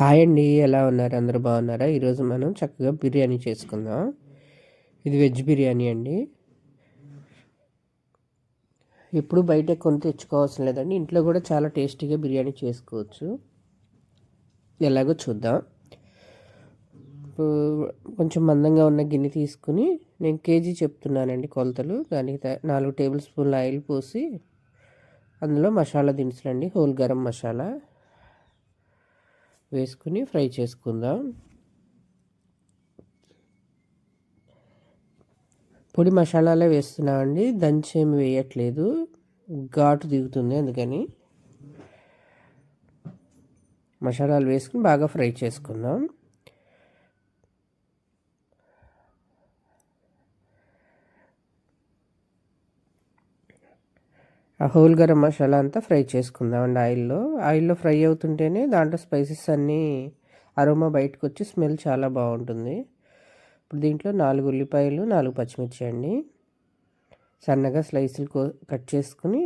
Hi అండి ఎలా ఉన్నారు? అందరూ బాగున్నారా? ఈరోజు మనం చక్కగా బిర్యానీ చేసుకుందాం. ఇది వెజ్ బిర్యానీ అండి. ఎప్పుడు బయట కొని తెచ్చుకోవాల్సిన లేదండి. ఇంట్లో కూడా చాలా టేస్టీగా బిర్యానీ చేసుకోవచ్చు. ఎలాగో చూద్దాం. కొంచెం మందంగా ఉన్న గిన్నె తీసుకుని నేను కేజీ చెప్తున్నానండి కొలతలు. దానికి నాలుగు టేబుల్ స్పూన్ల ఆయిల్ పోసి అందులో మసాలా దినుసులండి హోల్ గరం మసాలా. వేసుకుని ఫ్రై చేసుకుందాం. పొడి మసాలాలే వేస్తున్నామండి దంచేమి వేయట్లేదు. ఘాటు దిగుతుంది అందుకని. మసాలాలు వేసుకుని బాగా ఫ్రై చేసుకుందాం. ఆ హోల్ గరం మసాలా అంతా ఫ్రై చేసుకుందాం అండి ఆయిల్లో. ఆయిల్లో ఫ్రై అవుతుంటేనే దాంట్లో స్పైసెస్ అన్నీ అరోమా బయటకు వచ్చి స్మెల్ చాలా బాగుంటుంది. ఇప్పుడు దీంట్లో నాలుగు ఉల్లిపాయలు నాలుగు పచ్చిమిర్చి అండి. సన్నగా స్లైసులు కట్ చేసుకుని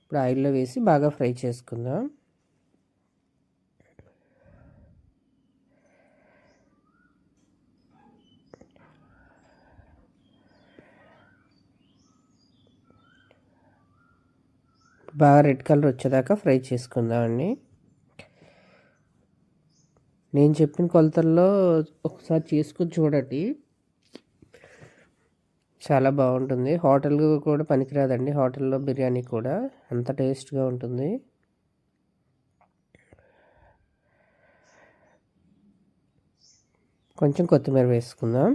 ఇప్పుడు ఆయిల్లో వేసి బాగా ఫ్రై చేసుకుందాం. బాగా రెడ్ కలర్ వచ్చేదాకా ఫ్రై చేసుకుందామండి నేను చెప్పిన కొలతల్లో ఒకసారి చేసుకుని చూడండి. చాలా బాగుంటుంది. హోటల్ కూడా పనికిరాదండి. హోటల్లో బిర్యానీ కూడా అంత టేస్ట్గా ఉంటుంది. కొంచెం కొత్తిమీర వేసుకుందాం.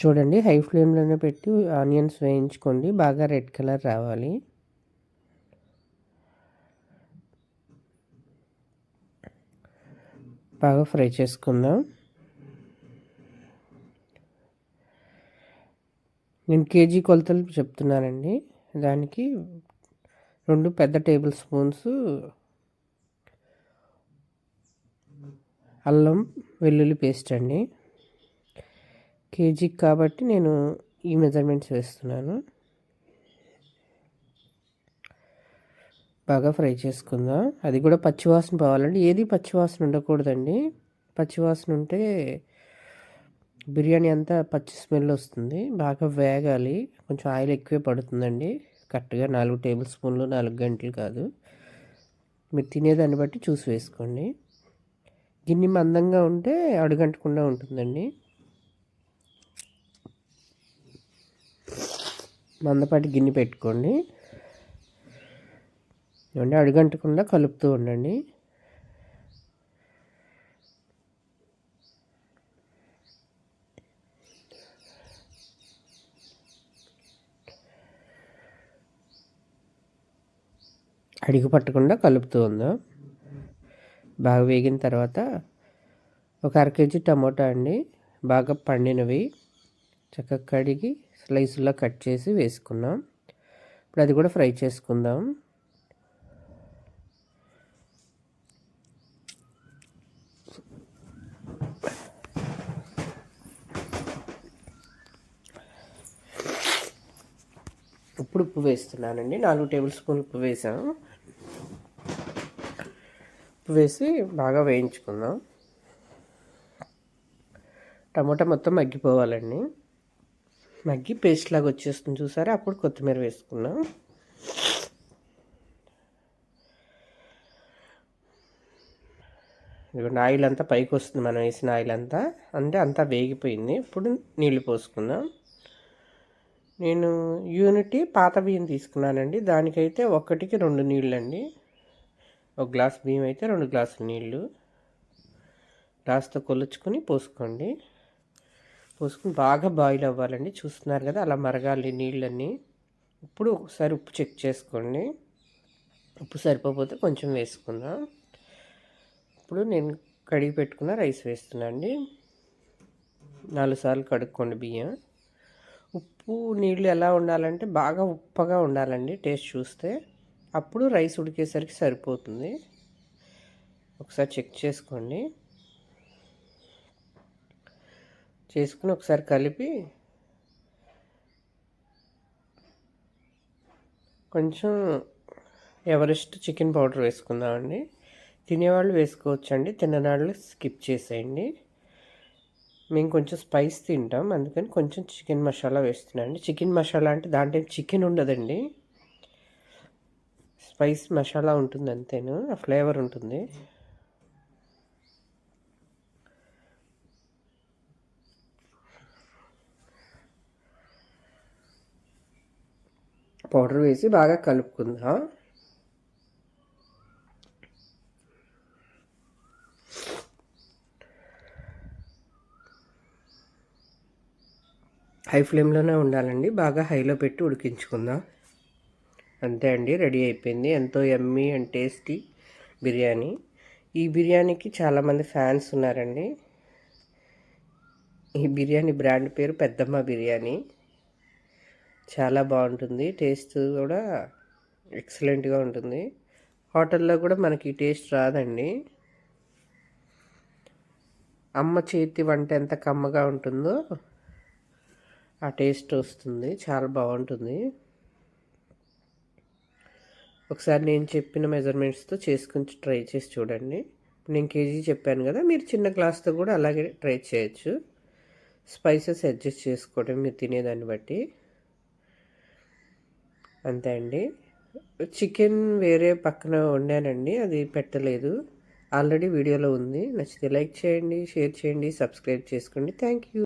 చూడండి హై ఫ్లేమ్లోనే పెట్టి ఆనియన్స్ వేయించుకోండి బాగా రెడ్ కలర్ రావాలి. బాగా ఫ్రై చేసుకుందాం. నేను కేజీ కొలతలు చెప్తున్నానండి. దానికి రెండు పెద్ద టేబుల్ స్పూన్స్ అల్లం వెల్లుల్లి పేస్ట్ అండి. కేజీకి కాబట్టి నేను ఈ మెజర్మెంట్స్ వేస్తున్నాను. బాగా ఫ్రై చేసుకుందాం. అది కూడా పచ్చివాసన పోవాలండి. ఏది పచ్చివాసన ఉండకూడదండి. పచ్చివాసన ఉంటే బిర్యానీ అంతా పచ్చి స్మెల్ వస్తుంది. బాగా వేగాలి. కొంచెం ఆయిల్ ఎక్కువే పడుతుందండి. కరెక్ట్గా నాలుగు టేబుల్ స్పూన్లు నాలుగు గంటలు కాదు. మీరు తినేదాన్ని బట్టి చూసి వేసుకోండి. గిన్నె మందంగా ఉంటే అడుగంటకుండా ఉంటుందండి. మందపాటి గిన్నె పెట్టుకోండి. ఏమంటే అడుగంటకుండా కలుపుతూ ఉండండి. అడిగి పట్టకుండా కలుపుతూ ఉందాం. బాగా వేగిన తర్వాత ఒక అర కేజీ టమోటా అండి బాగా పండినవి. చక్కగా కడిగి స్లైస్లా కట్ చేసి వేసుకున్నాం. ఇప్పుడు అది కూడా ఫ్రై చేసుకుందాం. ఇప్పుడు ఉప్పు వేస్తున్నానండి. నాలుగు టేబుల్ స్పూన్ ఉప్పు వేసాం. ఉప్పు వేసి బాగా వేయించుకుందాం. టమాటా మొత్తం మగ్గిపోవాలండి. మగ్గి పేస్ట్ లాగా వచ్చేస్తుంది చూసారా? అప్పుడు కొత్తిమీర వేసుకున్నాం ఇదిగోండి ఆయిల్ అంతా పైకి వస్తుంది. మనం వేసిన ఆయిల్ అంతా. అంటే అంతా వేగిపోయింది. ఇప్పుడు నీళ్ళు పోసుకుందాం. నేను యూనిటీ పాత బియ్యం తీసుకున్నానండి. దానికైతే ఒకటికి రెండు నీళ్ళు అండి ఒక గ్లాస్ బియ్యం అయితే రెండు గ్లాసులు నీళ్ళు. గ్లాస్తో కొలుచుకొని పోసుకోండి. పోసుకుని బాగా బాయిల్ అవ్వాలండి. చూస్తున్నారు కదా అలా మరగాలి నీళ్ళన్నీ. ఇప్పుడు ఒకసారి ఉప్పు చెక్ చేసుకోండి. ఉప్పు సరిపోతే కొంచెం వేసుకుందాం. ఇప్పుడు నేను కడిగి పెట్టుకున్న రైస్ వేస్తున్నా అండి. నాలుగు సార్లు కడుక్కోండి బియ్యం. ఉప్పు నీళ్ళు ఎలా ఉండాలంటే బాగా ఉప్పగా ఉండాలండి టేస్ట్ చూస్తే. అప్పుడు రైస్ ఉడికేసరికి సరిపోతుంది. ఒకసారి చెక్ చేసుకోండి. చేసుకుని ఒకసారి కలిపి కొంచెం ఎవరెస్ట్ చికెన్ పౌడర్ వేసుకుందామండి. తినేవాళ్ళు వేసుకోవచ్చండి. తిననాళ్ళు స్కిప్ చేసేయండి. మేము కొంచెం స్పైస్ తింటాం. అందుకని కొంచెం చికెన్ మసాలా వేస్తున్నాండి చికెన్ మసాలా అంటే దాంట్లో చికెన్ ఉండదండి. స్పైస్ మసాలా ఉంటుంది అంతేను ఆ ఫ్లేవర్ ఉంటుంది. పౌడర్ వేసి బాగా కలుపుకుందాం. హై ఫ్లేమ్లోనే ఉండాలండి. బాగా హైలో పెట్టి ఉడికించుకుందాం. అంతే అండి రెడీ అయిపోయింది. ఎంతో ఎమ్మీ అండ్ టేస్టీ బిర్యానీ. ఈ బిర్యానీకి చాలామంది ఫ్యాన్స్ ఉన్నారండి. ఈ బిర్యానీ బ్రాండ్ పేరు పెద్దమ్మ బిర్యానీ. చాలా బాగుంటుంది. టేస్ట్ కూడా ఎక్సలెంట్గా ఉంటుంది. హోటల్లో కూడా మనకి టేస్ట్ రాదండి. అమ్మ చేతి వంట ఎంత కమ్మగా ఉంటుందో ఆ టేస్ట్ వస్తుంది. చాలా బాగుంటుంది. ఒకసారి నేను చెప్పిన మెజర్మెంట్స్తో చేసుకుని ట్రై చేసి చూడండి. నేను కేజీ చెప్పాను కదా మీరు చిన్న గ్లాస్తో కూడా అలాగే ట్రై చేయొచ్చు. స్పైసెస్ అడ్జస్ట్ చేసుకోవడం మీరు తినేదాన్ని బట్టి. అంతే అండి. చికెన్ వేరే పక్కన వండానండి అది పెట్టలేదు. ఆల్రెడీ వీడియోలో ఉంది. నచ్చితే లైక్ చేయండి షేర్ చేయండి సబ్స్క్రైబ్ చేసుకోండి. Thank you.